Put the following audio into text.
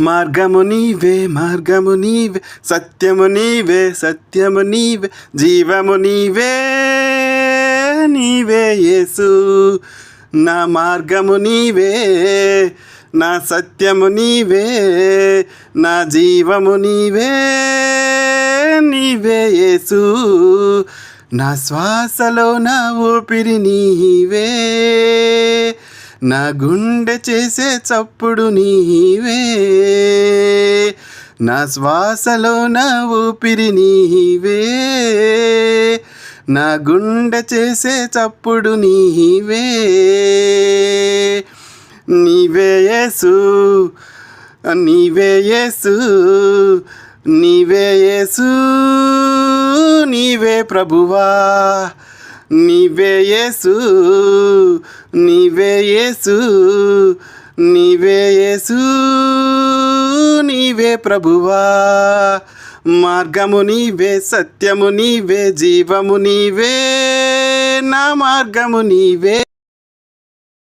మార్గము నీవే మార్గము నీవే సత్యము నీవే సత్యము నీవే జీవము నీవే నీవే యేసు. నా మార్గము నీవే నా సత్యము నీవే నా జీవము నీవే నీవే యేసు. నా శ్వాసలో నా ఊపిరి నీవే. నా గుండె చేసే చప్పుడు నీవే. నా శ్వాసలో నా ఊపిరి నీవే. నా గుండె చేసే చప్పుడు నీవే. నీవే యేసు నీవే యేసు నీవే యేసు నీవే ప్రభువా. నీవే యేసు నీవే నీవే ప్రభువా. మార్గము నీవే సత్యము నీవే జీవము నీవే నా మార్గము నీవే.